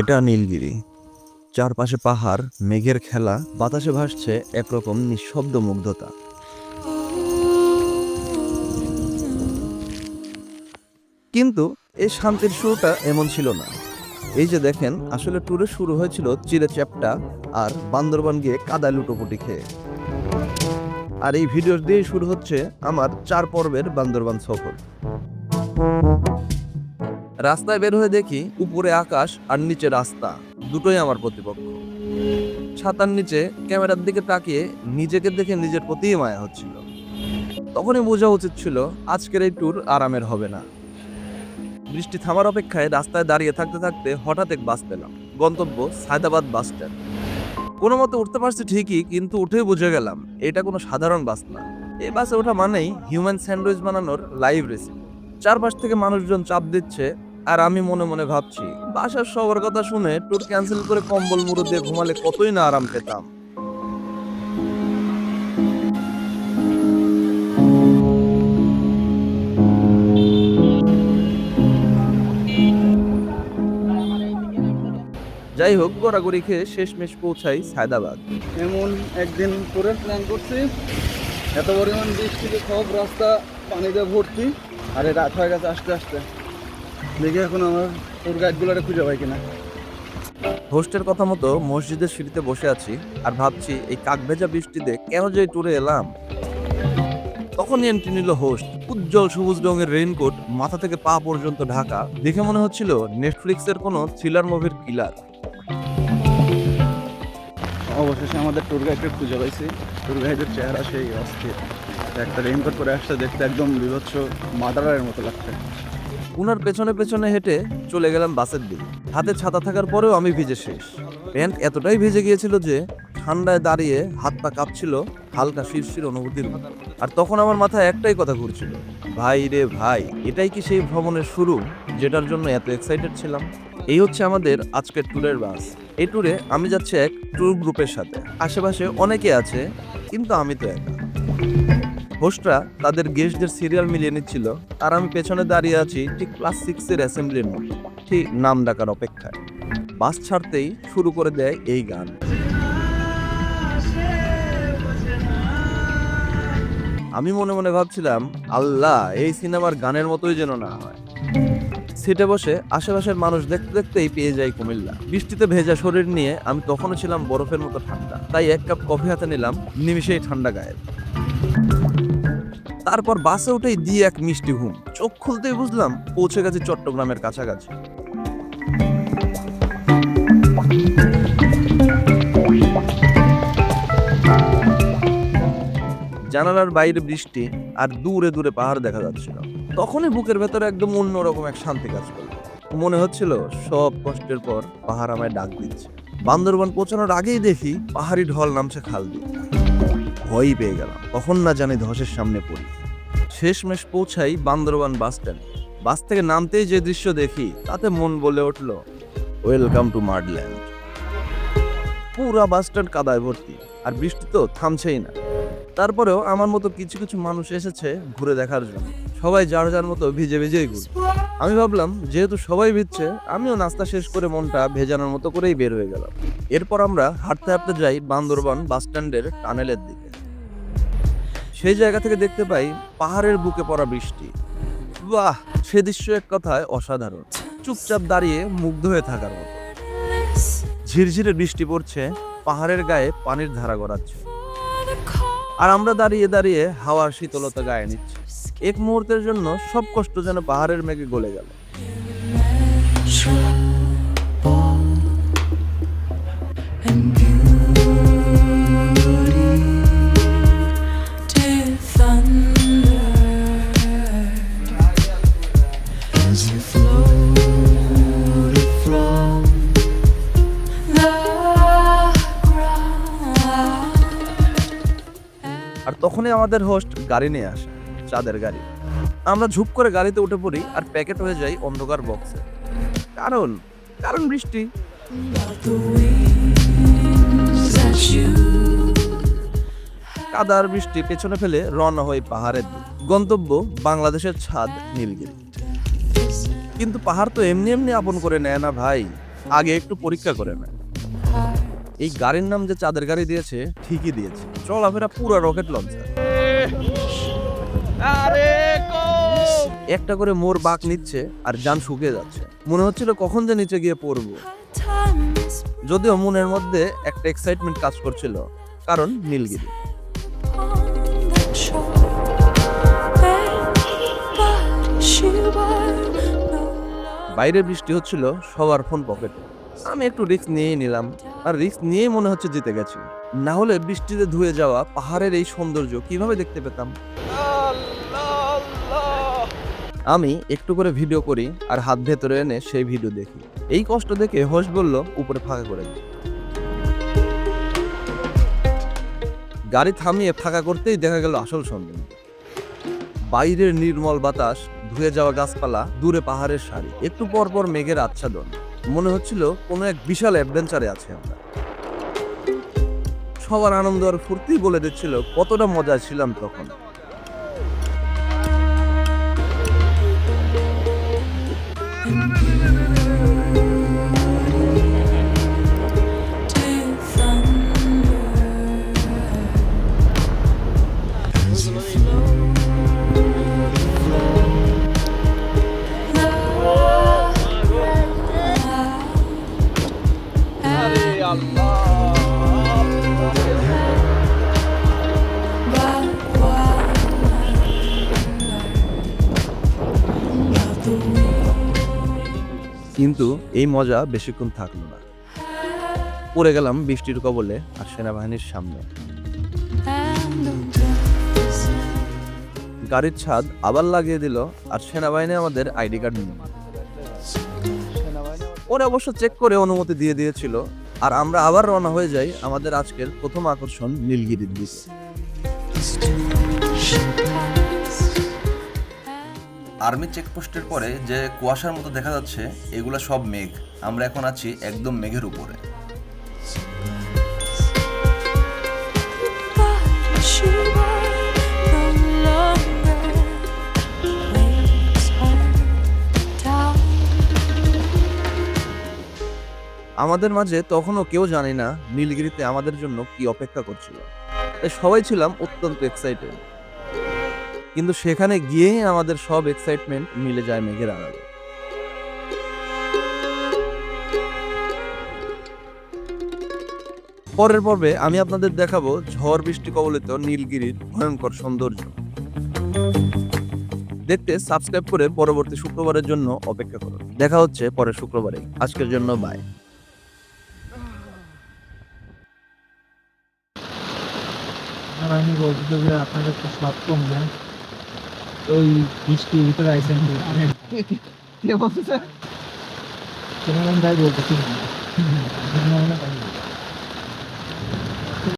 এটা নীলগিরি। চারপাশে পাহাড়, মেঘের খেলা, বাতাসে ভাসছে একরকম নিঃশব্দ মুগ্ধতা। কিন্তু এই শান্তির শুরুটা এমন ছিল না। এই যে দেখেন, আসলে ট্যুরে শুরু হয়েছিল চিড়ে চ্যাপটা আর বান্দরবান গিয়ে কাদা লুটোপুটি খেয়ে। আর এই ভিডিও দিয়ে শুরু হচ্ছে আমার চার পর্বের বান্দরবান সফর। রাস্তায় বের হয়ে দেখি উপরে আকাশ আর নিচে রাস্তা। দুটোই আমার প্রতিপক্ষ। ছাতার নিচে ক্যামেরার দিকে তাকিয়ে নিজেকে দেখে নিজের প্রতিই মায়া হচ্ছিল। তখনই বোঝা উচিত ছিল, আজকের এই ট্যুর আরামের হবে না। বৃষ্টি থামার অপেক্ষায় রাস্তায় দাঁড়িয়ে থাকতে থাকতে হঠাৎ এক বাস পেলাম। গন্তব্য সায়দাবাদ বাস স্ট্যান্ড। কোনো মতে উঠতে পারছি ঠিকই, কিন্তু উঠেই বুঝে গেলাম, এটা কোনো সাধারণ বাস না। এই বাসে ওঠা মানেই হিউম্যান স্যান্ডউইচ বানানোর লাইভ রেসিপি চারপাশ থেকে মানুষজন চাপ দিচ্ছে আর আমি মনে মনে ভাবছি, বাসার সবার কথা শুনে ট্যুর ক্যান্সেল করে কম্বল মুড়ো দিয়ে ঘুমালে কতই না আরাম পেতাম। যাই হোক গড়াগড়ি খেয়ে শেষমেশ পৌঁছাই সায়দাবাদ। এমন একদিন ট্যুরের প্ল্যান করছি। এত পরিমাণ বৃষ্টিতে সব রাস্তা পানিতে ভর্তি। আরে রাত হয়ে গেছে আস্তে আস্তে। দেখি এখন আমার ট্যুর গাইডগুলোরে খুঁজে পাই কিনা। হোস্টের কথা মতো মসজিদের সিঁড়িতে বসে আছি আর ভাবছি এই কাকভেজা বৃষ্টিতে কেন যে ট্যুরে এলাম। তখনই এন্ট্রি নিল হোস্ট উজ্জ্বল সবুজ রঙের রেইনকোট মাথা থেকে পা পর্যন্ত ঢাকা। দেখে মনে হচ্ছিল নেটফ্লিক্সের কোনো থ্রিলার মুভির কিলার অবশেষে আমাদের ট্যুর গাইডকে খুঁজে পাইছি। ট্যুর গাইডের চেহারা সেই অস্থির। একটা রেইনকোট পরে আসছে দেখতে একদম বিভৎস মাদারের মতো লাগছে। উনার পেছনে পেছনে হেঁটে চলে গেলাম বাসের দিকে। হাতে ছাতা থাকার পরেও আমি ভিজে শেষ। প্যান্ট এতটাই ভিজে গিয়েছিল যে ঠান্ডায় দাঁড়িয়ে হাত পা কাঁপছিল হালকা শিরশির অনুভূতির। আর তখন আমার মাথায় একটাই কথা ঘুরছিল, ভাই রে ভাই, এটাই কি সেই ভ্রমণের শুরু যেটার জন্য এত এক্সাইটেড ছিলাম? এই হচ্ছে আমাদের আজকের ট্যুরের বাস। এই ট্যুরে আমি যাচ্ছি এক ট্যুর গ্রুপের সাথে। আশেপাশে অনেকে আছে, কিন্তু আমি তো একা। হোস্টরা তাদের গেস্টদের সিরিয়াল মিলিয়ে নিচ্ছিল। আর আমি পেছনে দাঁড়িয়ে আছি ঠিক ক্লাস সিক্সের অ্যাসেম্বলির মতো ঠিক নাম ডাকার অপেক্ষায়। বাস ছাড়তেই শুরু করে দেয় এই গান। আমি মনে মনে ভাবছিলাম, আল্লাহ, এই সিনেমার গানের মতোই যেন না হয়। সিটে বসে আশেপাশের মানুষ দেখতে দেখতেই পেয়ে যাই কুমিল্লা। বৃষ্টিতে ভেজা শরীর নিয়ে আমি তখনও ছিলাম বরফের মতো ঠান্ডা। তাই এক কাপ কফি হাতে নিলাম নিমিশেই ঠান্ডা গায়ে তারপর বাসে উঠেই দিয়ে এক মিষ্টি ঘুম চোখ খুলতেই বুঝলাম পৌঁছে গেছি চট্টগ্রামের কাছাকাছি। জানালার বাইরে বৃষ্টি আর দূরে দূরে পাহাড় দেখা যাচ্ছিল। তখনই বুকের ভেতরে একদম অন্যরকম এক শান্তি কাজ করল। মনে হচ্ছিল সব কষ্টের পর পাহাড় আমায় ডাক দিচ্ছে। বান্দরবান পৌঁছানোর আগেই দেখি পাহাড়ি ঢল নামছে খাল দিয়ে। ভয়ই পেয়ে গেলাম। কখন না জানি ধসের সামনে পড়ি। শেষমেশ পৌঁছাই বান্দরবান বাস স্ট্যান্ড। বাস থেকে নামতেই যে দৃশ্য দেখি, তাতে মন বলে উঠল ওয়েলকাম টু মার্ডল্যান্ড পুরা বাস স্ট্যান্ড কাদায় ভর্তি, আর বৃষ্টি তো থামছেই না। তারপরেও আমার মতো কিছু কিছু মানুষ এসেছে ঘুরে দেখার জন্য। সবাই যার যার মতো ভিজে ভিজেই ঘুরছে আমি ভাবলাম, যেহেতু সবাই ভিজছে, আমিও নাস্তা শেষ করে মনটা ভেজানোর মতো করেই বের হয়ে গেলাম। এরপর আমরা হাঁটতে হাঁটতে যাই বান্দরবান বাস স্ট্যান্ডের টানেলের দিকে। সেই জায়গা থেকে দেখতে পাই পাহাড়ের বুকে পড়া বৃষ্টি। বাহ, সে দৃশ্য এক কথায় অসাধারণ। চুপচাপ দাঁড়িয়ে মুগ্ধ হয়ে থাকার মতো। ঝিরঝিরে বৃষ্টি পড়ছে, পাহাড়ের গায়ে পানির ধারা গড়াচ্ছে। আর আমরা দাঁড়িয়ে দাঁড়িয়ে হাওয়ার শীতলতা গায়ে নিচ্ছি। এক মুহূর্তের জন্য সব কষ্ট যেন পাহাড়ের মেঘে গলে গেল। তখনই আমাদের হোস্ট গাড়ি নিয়ে আসে, চাঁদের গাড়ি। আমরা ঝুপ করে গাড়িতে উঠে পড়ি আর প্যাকেট হয়ে যাই অন্ধকার বক্সে কারণ কারণ বৃষ্টি। কাদার বৃষ্টি পেছনে ফেলে রওনা হই পাহাড়ের গন্তব্য বাংলাদেশের ছাদ, নীলগিরি। কিন্তু পাহাড় তো এমনি এমনি আপন করে নেয় না ভাই। আগে একটু পরীক্ষা করে নেয়। এই গাড়ির নাম যে চাঁদের গাড়ি দিয়েছে, ঠিকই দিয়েছে। চলাফেরা পুরো রকেট লঞ্চার একটা করে মোর বাঁক নিচ্ছে আর যান শুকিয়ে যাচ্ছে। মনে হচ্ছিল কখন যে নিচে গিয়ে পড়ব। যদিও মনের মধ্যে একটা এক্সাইটমেন্ট কাজ করছিল কারণ নীলগিরি. বাইরে বৃষ্টি হচ্ছিল সবার ফোন পকেটে আমি একটু রিস্ক নিয়েই নিলাম আর রিস্ক নিয়েই মনে হচ্ছে জিতে গেছি। না হলে বৃষ্টিতে ধুয়ে যাওয়া পাহাড়ের এই সৌন্দর্য কীভাবে দেখতে পেতাম? আমি একটু করে ভিডিও করি আর হাত ভেতরে এনে সেই ভিডিও দেখি। এই কষ্ট দেখে হোস বলল, উপরে ফাঁকা করে দিই গাড়ি থামিয়ে ফাঁকা করতেই দেখা গেল আসল সৌন্দর্য বাইরের নির্মল বাতাস, ধুয়ে যাওয়া গাছপালা, দূরে পাহাড়ের সারি, একটু পর পর মেঘের আচ্ছাদন। মনে হচ্ছিল কোনো এক বিশাল অ্যাডভেঞ্চারে আছে আমরা। সবার আনন্দ আর ফুর্তি বলে দিচ্ছিল কতটা মজায় ছিলাম তখন। কিন্তু এই মজা বেশিক্ষণ থাকল না। পড়ে গেলাম বৃষ্টির কবলে আর সেনাবাহিনীর সামনে। গাড়ির ছাদ আবার লাগিয়ে দিল আর সেনাবাহিনী আমাদের আইডি কার্ড নিল। ওরা অবশ্য চেক করে অনুমতি দিয়ে দিয়েছিল আর আমরা আবার রওনা হয়ে যাই আমাদের আজকের প্রথম আকর্ষণ নীলগিরির দিকে আর্মি চেকপোস্টের পরে যে কুয়াশার মতো দেখা যাচ্ছে, এগুলা সব মেঘ। আমরা এখন আছি একদম মেঘের উপরে। আমাদের মাঝে তখনও কেউ জানি না নীলগিরিতে আমাদের জন্য কি অপেক্ষা করছিল। তাই সবাই ছিলাম অত্যন্ত এক্সাইটেড কিন্তু সেখানে গিয়েই আমাদের সব এক্সাইটমেন্ট মিলে যায় মেঘের আড়ালে। পরের পর্বে আমি আপনাদের দেখাবো ঝড় বৃষ্টি কবলিত নীলগিরির ভয়ঙ্কর সৌন্দর্য। দেখতে সাবস্ক্রাইব করে পরবর্তী শুক্রবারের জন্য অপেক্ষা করুন। দেখা হচ্ছে পরের শুক্রবারে। আজকের জন্য বাই বলছিল যে আপনাদের তো স্বাদ কম না ওই বৃষ্টির ভিতরে আইসেন কে বলতেছে কেন তাই বলতেছে।